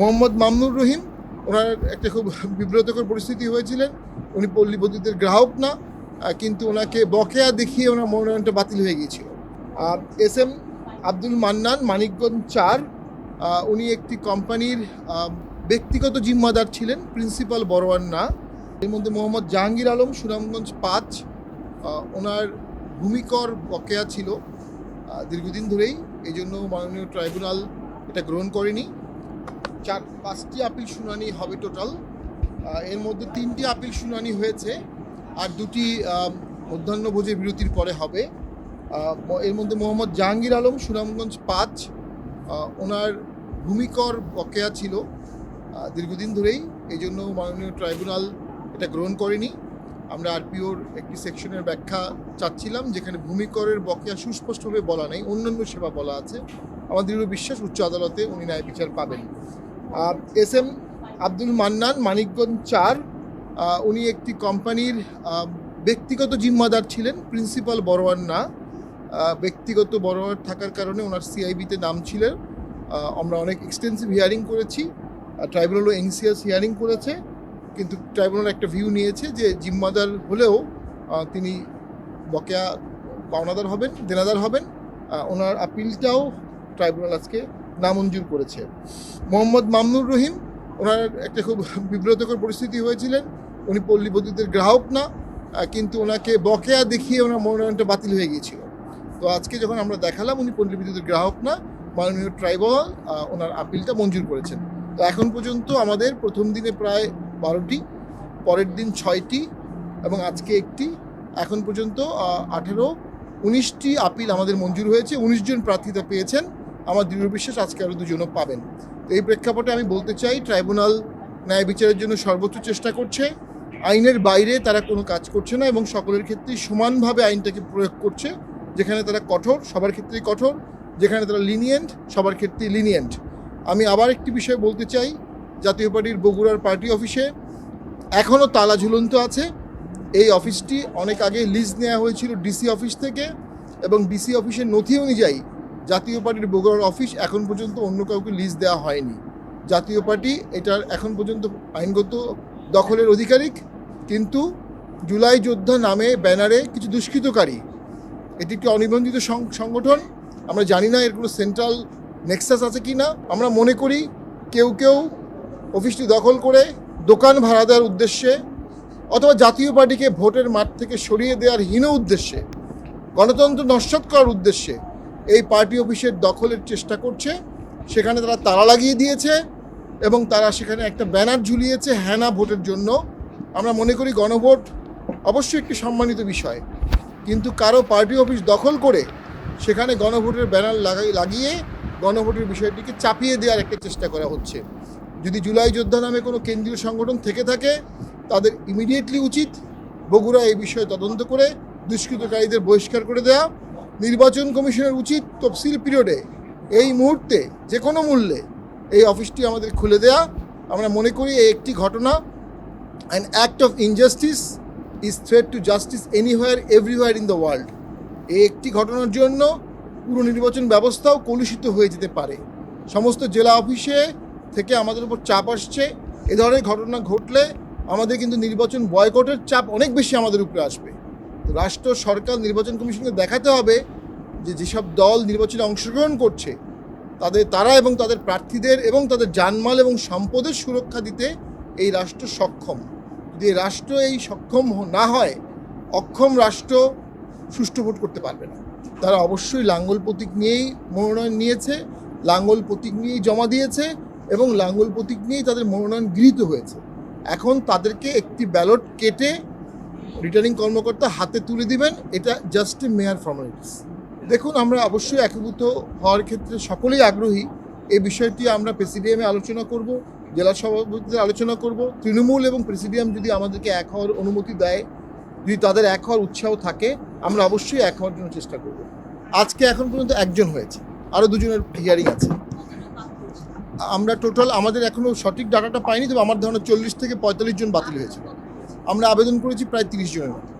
মোহাম্মদ মামনুর রহিম, ওনার একটা খুব বিব্রতকর পরিস্থিতি হয়েছিলেন। উনি পল্লী গ্রাহক না কিন্তু ওনাকে বকেয়া দেখিয়ে ওনার মনোনয়নটা বাতিল হয়ে গিয়েছিল। আর এস এম আব্দুল মান্নান, মানিকগঞ্জ চার উনি একটি কোম্পানির ব্যক্তিগত জিম্মাদার ছিলেন, প্রিন্সিপাল বড়োয়ার না। এর মধ্যে মোহাম্মদ জাহাঙ্গীর আলম, সুনামগঞ্জ পাঁচ ওনার ভূমিকর বকেয়া ছিল দীর্ঘদিন ধরেই। এই জন্য মাননীয় ট্রাইব্যুনাল এটা গ্রহণ করেনি। চার পাঁচটি আপিল শুনানি হবে টোটাল। এর মধ্যে তিনটি আপিল শুনানি হয়েছে আর দুটি আহ, মধ্যাহ্নভোজের বিরতির পরে হবে। এর মধ্যে মোহাম্মদ জাহাঙ্গীর আলম সুনামগঞ্জ পাঁচ ওনার ভূমিকর বকেয়া ছিল দীর্ঘদিন ধরেই। এই জন্য মাননীয় ট্রাইব্যুনাল এটা গ্রহণ করেনি। আমরা আরপিওর একটি সেকশনের ব্যাখ্যা চাচ্ছিলাম যেখানে ভূমিকরের বকেয়া সুস্পষ্টভাবে বলা নেই অন্যান্য সেবা বলা আছে। আমার দৃঢ় বিশ্বাস উচ্চ আদালতে উনি ন্যায় বিচার পাবেন। এস এম আব্দুল মান্নান, মানিকগঞ্জ চার উনি একটি কোম্পানির ব্যক্তিগত জিম্মাদার ছিলেন, প্রিন্সিপাল বড়োয়ার না। ব্যক্তিগত বড়োয়ার থাকার কারণে ওনার সিআইবিতে নাম ছিলেন আমরা অনেক এক্সটেন্সিভ হিয়ারিং করেছি। ট্রাইব্যুনালও এনসিএস হিয়ারিং করেছে। কিন্তু ট্রাইব্যুনাল একটা ভিউ নিয়েছে যে জিম্মাদার হলেও তিনি বকেয়া পাওনাদার হবেন, দেনাদার হবেন। ওনার আপিলটাও ট্রাইব্যুনাল আজকে নামঞ্জুর করেছে। মোহাম্মদ মামনুর রহিম, ওনার একটা খুব বিব্রতকর পরিস্থিতি হয়েছিলেন। উনি পল্লী গ্রাহক না কিন্তু ওনাকে বকেয়া দেখিয়ে ওনার মনোনয়নটা বাতিল হয়ে গিয়েছিল। তো আজকে যখন আমরা দেখালাম, উনি পল্লী বিদ্যুতের গ্রাহক না, মাননীয় ট্রাইব্যুনাল ওনার আপিলটা মঞ্জুর করেছেন। তো এখন পর্যন্ত আমাদের প্রথম দিনে প্রায় বারোটি, পরের দিন ছয়টি, এবং আজকে একটি। এখন পর্যন্ত আঠেরো, উনিশটি আপিল আমাদের মঞ্জুর হয়েছে। উনিশ জন প্রার্থীতা পেয়েছেন। আমার দৃঢ় বিশ্বাস আজকে আরও দুজনও পাবেন। এই প্রেক্ষাপটে আমি বলতে চাই, ট্রাইব্যুনাল ন্যায় বিচারের জন্য সর্বোচ্চ চেষ্টা করছে। আইনের বাইরে তারা কোনো কাজ করছে না এবং সকলের ক্ষেত্রেই সমানভাবে আইনটাকে প্রয়োগ করছে, যেখানে তারা কঠোর, সবার ক্ষেত্রেই কঠোর, যেখানে তারা লিনিয়েন্ট সবার ক্ষেত্রেই লিনিয়েন্ট আমি আবার একটি বিষয় বলতে চাই, জাতীয় পার্টির বগুড়ার পার্টি অফিসে এখনও তালা ঝুলন্ত আছে। এই অফিসটি অনেক আগে লিজ নেওয়া হয়েছিল ডিসি অফিস থেকে এবং ডিসি অফিসের নথি অনুযায়ী জাতীয় পার্টির বগুড়ার অফিস এখন পর্যন্ত অন্য কাউকে লিজ দেওয়া হয়নি। জাতীয় পার্টি এটার এখন পর্যন্ত আইনগত দখলের অধিকারিক, কিন্তু জুলাই যোদ্ধা নামে ব্যানারে কিছু দুষ্কৃতকারী। এটি একটি অনিবন্ধিত সংগঠন। আমরা জানি না এর কোনো সেন্ট্রাল নেক্সাস আছে কি না। আমরা মনে করি কেউ কেউ অফিসটি দখল করে দোকান ভাড়া দেওয়ার উদ্দেশ্যে অথবা জাতীয় পার্টিকে ভোটের মাঠ থেকে সরিয়ে দেওয়ার হীন উদ্দেশ্যে, গণতন্ত্র নস্বাত করার উদ্দেশ্যে এই পার্টি অফিসের দখলের চেষ্টা করছে। সেখানে তারা তালা লাগিয়ে দিয়েছে এবং তারা সেখানে একটা ব্যানার ঝুলিয়েছে হ্যানা ভোটের জন্য। আমরা মনে করি গণভোট অবশ্যই একটি সম্মানিত বিষয়। কিন্তু কারও পার্টি অফিস দখল করে সেখানে গণভোটের ব্যানার লাগাই, লাগিয়ে গণভোটের বিষয়টিকে চাপিয়ে দেওয়ার একটা চেষ্টা করা হচ্ছে। যদি জুলাই যোদ্ধা নামে কোনো কেন্দ্রীয় সংগঠন থেকে থাকে, তাদের ইমিডিয়েটলি উচিত বগুড়া এই বিষয়ে তদন্ত করে দুষ্কৃতকারীদের বহিষ্কার করে দেওয়া। নির্বাচন কমিশনের উচিত তফসিল পিরিয়ডে এই মুহূর্তে যে কোনো মূল্যে এই অফিসটি আমাদের খুলে দেয়া। আমরা মনে করি এই একটি ঘটনা an act of injustice is threat to justice anywhere everywhere in the world এই একটি ঘটনার জন্য পুরো নির্বাচন ব্যবস্থাও কলুষিত হয়ে যেতে পারে। সমস্ত জেলা অফিসে থেকে আমাদের উপর চাপ আসছে। এ ধরনের ঘটনা ঘটলে আমাদের কিন্তু নির্বাচন বয়কটের চাপ অনেক বেশি আমাদের উপরে আসবে। রাষ্ট্র, সরকার, নির্বাচন কমিশনকে দেখাতে হবে যে যেসব দল নির্বাচনে অংশগ্রহণ করছে, তাদের তারা এবং তাদের প্রার্থীদের এবং তাদের জানমাল এবং সম্পদের সুরক্ষা দিতে এই রাষ্ট্র সক্ষম। যদি রাষ্ট্র এই সক্ষম না হয়, অক্ষম রাষ্ট্র সুষ্ঠু ভোট করতে পারবে না। তারা অবশ্যই লাঙ্গল প্রতীক নিয়েই মনোনয়ন নিয়েছে, লাঙ্গল প্রতীক নিয়েই জমা দিয়েছে এবং লাঙ্গল প্রতীক নিয়েই তাদের মনোনয়ন গৃহীত হয়েছে। এখন তাদেরকে একটি ব্যালট কেটে রিটার্নিং কর্মকর্তা হাতে তুলে দিবেন, এটা জাস্ট মেয়ার ফর্মালিটিস দেখুন, আমরা অবশ্যই একীভূত হওয়ার ক্ষেত্রে সকলেই আগ্রহী। এই বিষয়টি আমরা প্রেসিডিয়ামে আলোচনা করব, জেলা সভাপতিদের আলোচনা করব। তৃণমূল এবং প্রেসিডিয়াম যদি আমাদেরকে এক হওয়ার অনুমতি দেয়, যদি তাদের এক হওয়ার উৎসাহ থাকে, আমরা অবশ্যই এক হওয়ার জন্য চেষ্টা করব। আজকে এখন পর্যন্ত একজন হয়েছে, আরও দুজনের হিয়ারিং আছে। আমরা টোটাল আমাদের এখনও সঠিক ডাটাটা পাইনি, তবে আমার ধারণা চল্লিশ থেকে পঁয়তাল্লিশ জন বাতিল হয়েছিল আমরা আবেদন করেছি প্রায় তিরিশ জনের মতো।